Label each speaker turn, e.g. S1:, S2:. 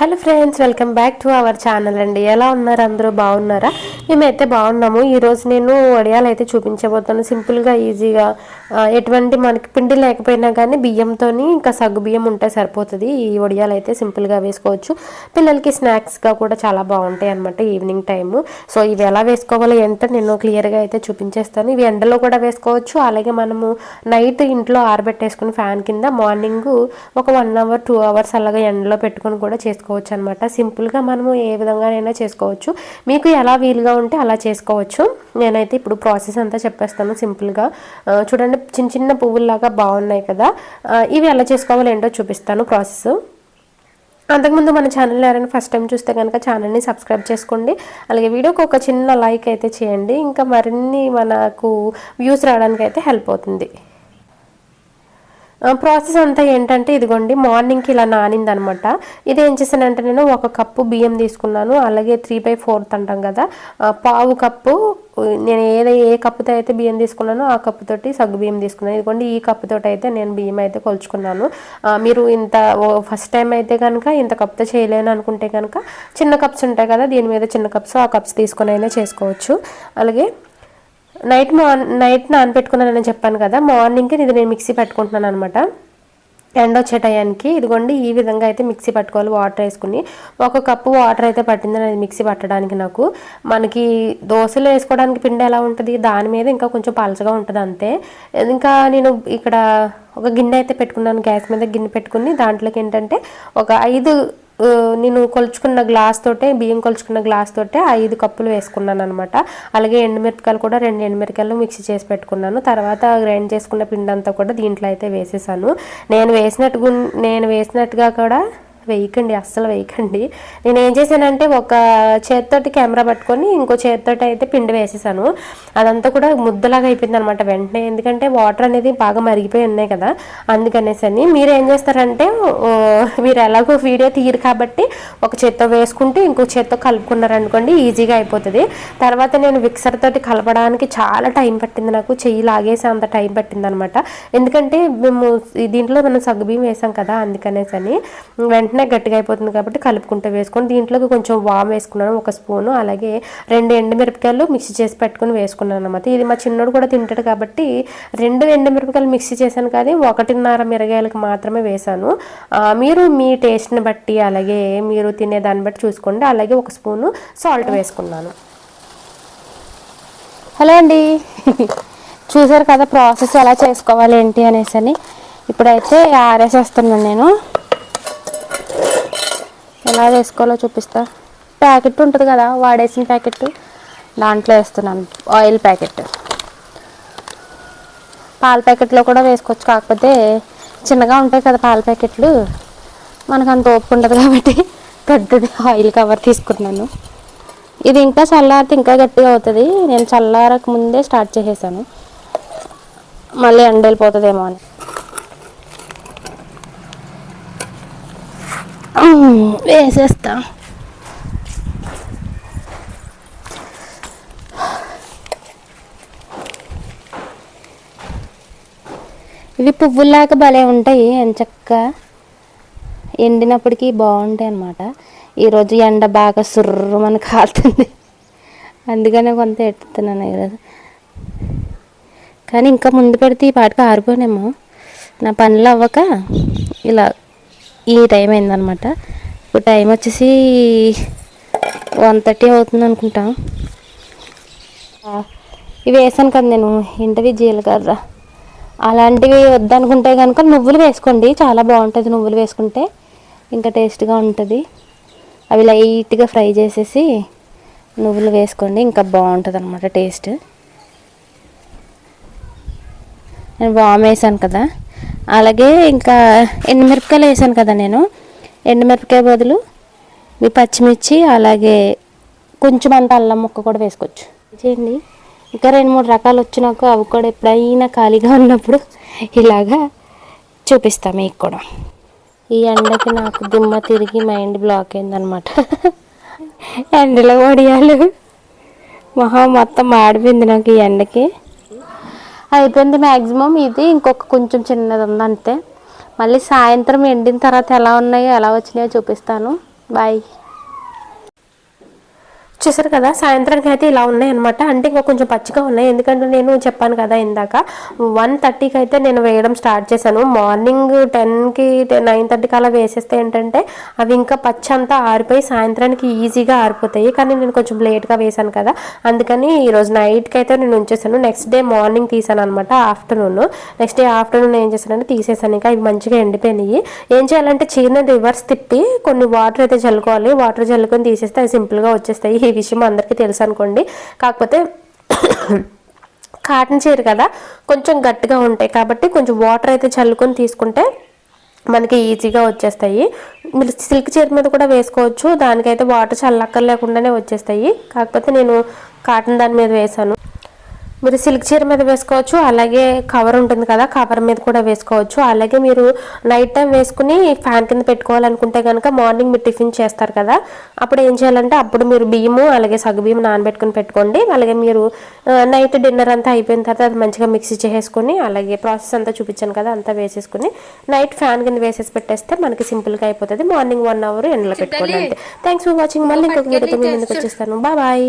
S1: Hello friends welcome back to our channel అండి. ఎలా ఉన్నారు? అందరూ బాగున్నారా? మేమైతే బాగున్నాము. ఈరోజు నేను వడియాలు అయితే చూపించబోతాను సింపుల్గా ఈజీగా ఎటువంటి మనకి పిండి లేకపోయినా కానీ బియ్యంతో ఇంకా సగ్గు బియ్యం ఉంటే సరిపోతుంది. ఈ వడియాలు అయితే సింపుల్గా వేసుకోవచ్చు. పిల్లలకి స్నాక్స్గా కూడా చాలా బాగుంటాయి అనమాట ఈవినింగ్ టైము సో ఇవి ఎలా వేసుకోవాలో ఏంటో నేను క్లియర్గా అయితే చూపించేస్తాను. ఇవి ఎండలో కూడా వేసుకోవచ్చు. అలాగే మనము నైట్ ఇంట్లో ఆరబెట్టేసుకుని ఫ్యాన్ కింద మార్నింగ్ ఒక వన్ అవర్ టూ అవర్స్ అలాగే ఎండలో పెట్టుకొని కూడా చేసుకోవచ్చు. అనమాట సింపుల్గా మనము ఏ విధంగానైనా చేసుకోవచ్చు. మీకు ఎలా వీలుగా ఉంటే అలా చేసుకోవచ్చు. నేనైతే ఇప్పుడు ప్రాసెస్ అంతా చెప్పేస్తాను సింపుల్గా చూడండి చిన్న చిన్న పువ్వుల్లాగా బాగున్నాయి కదా. ఇవి ఎలా చేసుకోవాలో ఏంటో చూపిస్తాను ప్రాసెస్. అంతకుముందు మన ఛానల్ ఎవరైనా ఫస్ట్ టైం చూస్తే కనుక ఛానల్ని సబ్స్క్రైబ్ చేసుకోండి. అలాగే వీడియోకి ఒక చిన్న లైక్ అయితే చేయండి. ఇంకా మరిన్ని మనకు వ్యూస్ రావడానికి అయితే హెల్ప్ అవుతుంది. ప్రాసెస్ అంతా ఏంటంటే ఇదిగోండి మార్నింగ్కి ఇలా నానిందనమాట. ఇది ఏం చేశానంటే నేను ఒక కప్పు బియ్యం తీసుకున్నాను అలాగే త్రీ బై ఫోర్త్ అంటాం కదా. పావు కప్పు నేను ఏదో ఏ కప్పుతో అయితే బియ్యం తీసుకున్నానో ఆ కప్పుతోటి సగ్గు బియ్యం తీసుకున్నాను. ఇదిగోండి ఈ కప్పుతోటి అయితే నేను బియ్యం అయితే కొలుచుకున్నాను. మీరు ఇంత ఫస్ట్ టైం అయితే కనుక ఇంత కప్తో చేయలేను అనుకుంటే కనుక చిన్న కప్స్ ఉంటాయి కదా దీని మీద చిన్న కప్స్ ఆ కప్స్ తీసుకొని అయినా చేసుకోవచ్చు. అలాగే నైట్ మార్నింగ్ నైట్ నానబెట్టుకున్నానని చెప్పాను కదా మార్నింగ్కి ఇది నేను మిక్సీ పెట్టుకుంటున్నాను అనమాట ఎండ్ వచ్చే టయానికి ఇదిగోండి ఈ విధంగా అయితే మిక్సీ పట్టుకోవాలి వాటర్ వేసుకుని. ఒక కప్పు వాటర్ అయితే పట్టిందని అది మిక్సీ పట్టడానికి నాకు. మనకి దోశలు వేసుకోవడానికి పిండి ఎలా ఉంటుంది దాని మీద ఇంకా కొంచెం పలచగా ఉంటుంది అంతే. ఇంకా నేను ఇక్కడ ఒక గిన్నె అయితే పెట్టుకున్నాను గ్యాస్ మీద గిన్నె పెట్టుకుని. దాంట్లోకి ఏంటంటే ఒక ఐదు నేను కొలుచుకున్న గ్లాస్ తోటే బియ్యం కొలుచుకున్న గ్లాస్ తోటే ఐదు కప్పులు వేసుకున్నాను అనమాట అలాగే ఎండుమిరపకాయలు కూడా రెండు ఎండుమిరపకాయలు మిక్సీ చేసి పెట్టుకున్నాను. తర్వాత గ్రైండ్ చేసుకున్న పిండి అంతా కూడా దీంట్లో అయితే వేసేసాను. నేను వేసినట్టు నేను వేసినట్టుగా కూడా వేయకండి అస్సలు వేయకండి. నేను ఏం చేశానంటే ఒక చేతితోటి కెమెరా పట్టుకొని ఇంకో చేతితోటి అయితే పిండి వేసేసాను. అదంతా కూడా ముద్దలాగా అయిపోయింది అనమాట వెంటనే. ఎందుకంటే వాటర్ అనేది బాగా మరిగిపోయి ఉన్నాయి కదా అందుకనేసి అని. మీరు ఏం చేస్తారంటే మీరు ఎలాగో వీడియో తీయరు కాబట్టి ఒక చేత్తో వేసుకుంటూ ఇంకో చేత్తో కలుపుకున్నారనుకోండి ఈజీగా అయిపోతుంది. తర్వాత నేను మిక్సర్ తోటి కలపడానికి చాలా టైం పట్టింది నాకు. చెయ్యి లాగేసి అంత టైం పట్టింది అనమాట ఎందుకంటే మేము దీంట్లో మనం సగ్గుబియ్యం వేసాం కదా అందుకనేసి అని. వెంటనే గట్టిగా అయిపోతుంది కాబట్టి కలుపుకుంటూ వేసుకొని దీంట్లోకి కొంచెం వామ్ వేసుకున్నాను ఒక స్పూను. అలాగే రెండు ఎండుమిరపకాయలు మిక్సీ చేసి పెట్టుకుని వేసుకున్నాను అనమాట ఇది మా చిన్నోడు కూడా తింటాడు కాబట్టి రెండు ఎండుమిరపకాయలు మిక్సీ చేశాను కానీ ఒకటిన్నర మిరగాయలకు మాత్రమే వేశాను. మీరు మీ టేస్ట్ని బట్టి అలాగే మీరు తినే దాన్ని బట్టి చూసుకోండి. అలాగే ఒక స్పూను సాల్ట్ వేసుకున్నాను.
S2: హలో అండి. చూసారు కదా ప్రాసెస్ ఎలా చేసుకోవాలి ఏంటి అనేసి అని ఇప్పుడైతే ఆరేసేస్తున్నాను నేను. ఎలా వేసుకోవాలో చూపిస్తా. ప్యాకెట్ ఉంటుంది కదా వాడేసిన ప్యాకెట్. దాంట్లో వేస్తున్నాను ఆయిల్ ప్యాకెట్. పాల ప్యాకెట్లో కూడా వేసుకోవచ్చు కాకపోతే చిన్నగా ఉంటాయి కదా పాల ప్యాకెట్లు. మనకు అంత ఓపిక ఉండదు కాబట్టి పెద్దది ఆయిల్ కవర్ తీసుకున్నాను. ఇది ఇంకా చల్లారితే ఇంకా గట్టిగా అవుతుంది. నేను చల్లారక ముందే స్టార్ట్ చేసేసాను. మళ్ళీ ఎండ వెళ్ళిపోతుందేమో అని. Mm, వేసేస్తా ఇవి పువ్వుల్లాగా భలే ఉంటాయి ఎంచక్క ఎండినప్పటికీ బాగుంటాయి అన్నమాట. ఈరోజు ఎండ బాగా సుర్రమని కాలుతుంది. అందుకనే కొంత ఎట్టుతున్నాను ఈరోజు కానీ ఇంకా ముందు పెడితే ఈ పాటకు ఆరిపోనేమో. నా పనులు అవ్వక ఇలా ఈ టైం అయిందనమాట ఇప్పుడు టైం వచ్చేసి వన్ థర్టీ అవుతుంది అనుకుంటా. ఇవి వేసాను కదా నేను ఇంటవి జీలకర్ర? అలాంటివి వద్దనుకుంటే కనుక నువ్వులు వేసుకోండి. చాలా బాగుంటుంది నువ్వులు వేసుకుంటే. ఇంకా టేస్ట్గా ఉంటుంది. అవి లైట్గా ఫ్రై చేసేసి నువ్వులు వేసుకోండి. ఇంకా బాగుంటుంది అనమాట టేస్ట్. నేను వామ్ వేసాను కదా. అలాగే ఇంకా ఎండుమిరపకాయలు వేసాను కదా నేను. ఎండుమిరపకాయ బదులు మీ పచ్చిమిర్చి అలాగే కొంచెం అంత అల్లం ముక్క కూడా వేసుకోవచ్చు. చేయండి. ఇంకా రెండు మూడు రకాలు వచ్చినాక అవి కూడా ఎప్పుడైనా ఖాళీగా ఉన్నప్పుడు ఇలాగా చూపిస్తాం మీకు కూడా. ఈ ఎండకి నాకు దిమ్మ తిరిగి మైండ్ బ్లాక్ అయిందనమాట ఎండలో వడియాలు మొహం మొత్తం మాడిపోయింది నాకు ఈ ఎండకి. అయిపోయింది మ్యాక్సిమం ఇది ఇంకొక కొంచెం చిన్నది ఉంది అంతే. మళ్ళీ సాయంత్రం ఎండిన తర్వాత ఎలా ఉన్నాయో ఎలా వచ్చినాయో చూపిస్తాను. బాయ్.
S1: చూసారు కదా సాయంత్రానికి అయితే ఇలా ఉన్నాయి అనమాట అంటే ఇంకా కొంచెం పచ్చిగా ఉన్నాయి. ఎందుకంటే నేను చెప్పాను కదా ఇందాక వన్ థర్టీకి అయితే నేను వేయడం స్టార్ట్ చేశాను. మార్నింగ్ టెన్కి నైన్ థర్టీకి అలా వేసేస్తే ఏంటంటే అవి ఇంకా పచ్చి అంతా ఆరిపోయి సాయంత్రానికి ఈజీగా ఆరిపోతాయి. కానీ నేను కొంచెం లేట్గా వేశాను కదా. అందుకని ఈరోజు నైట్కి అయితే నేను ఉంచేసాను నెక్స్ట్ డే మార్నింగ్ తీసాను అనమాట ఆఫ్టర్నూన్ నెక్స్ట్ డే ఆఫ్టర్నూన్ ఏం చేశానంటే తీసేసాను ఇంకా అవి మంచిగా ఎండిపోయినాయి. ఏం చేయాలంటే చీరని రివర్స్ తిప్పి కొన్ని వాటర్ అయితే చల్లుకోవాలి. వాటర్ చల్లుకొని తీసేస్తే అవి సింపుల్గా వచ్చేస్తాయి. ఈ విషయం అందరికీ తెలుసు అనుకోండి. కాకపోతే కాటన్ చీర కదా కొంచెం గట్టిగా ఉంటాయి కాబట్టి కొంచెం వాటర్ అయితే చల్లుకొని తీసుకుంటే మనకి ఈజీగా వచ్చేస్తాయి. మీరు సిల్క్ చీర మీద కూడా వేసుకోవచ్చు దానికైతే వాటర్ చల్లక్కర్లేకుండానే వచ్చేస్తాయి. కాకపోతే నేను కాటన్ దాని మీద వేసాను మీరు సిల్క్ చీర మీద వేసుకోవచ్చు అలాగే కవర్ ఉంటుంది కదా కవర్ మీద కూడా వేసుకోవచ్చు. అలాగే మీరు నైట్ టైం వేసుకుని ఫ్యాన్ కింద పెట్టుకోవాలనుకుంటే కనుక మార్నింగ్ మీరు టిఫిన్ చేస్తారు కదా అప్పుడు ఏం చేయాలంటే అప్పుడు మీరు బియ్యము అలాగే సగ్గు బియ్యం నానబెట్టుకుని పెట్టుకోండి. అలాగే మీరు నైట్ డిన్నర్ అంతా అయిపోయిన తర్వాత అది మంచిగా మిక్సీ చేసేసుకొని అలాగే ప్రాసెస్ అంతా చూపించాను కదా అంతా వేసేసుకుని నైట్ ఫ్యాన్ కింద వేసేసి పెట్టేస్తే మనకి సింపుల్గా అయిపోతుంది. మార్నింగ్ వన్ అవర్ ఎండలో పెట్టుకోండి అంతే. థ్యాంక్స్ ఫర్ వాచింగ్ మళ్ళీ ఇంకొక వీడియోతో మీ ముందుకు వచ్చేస్తాను. బాయ్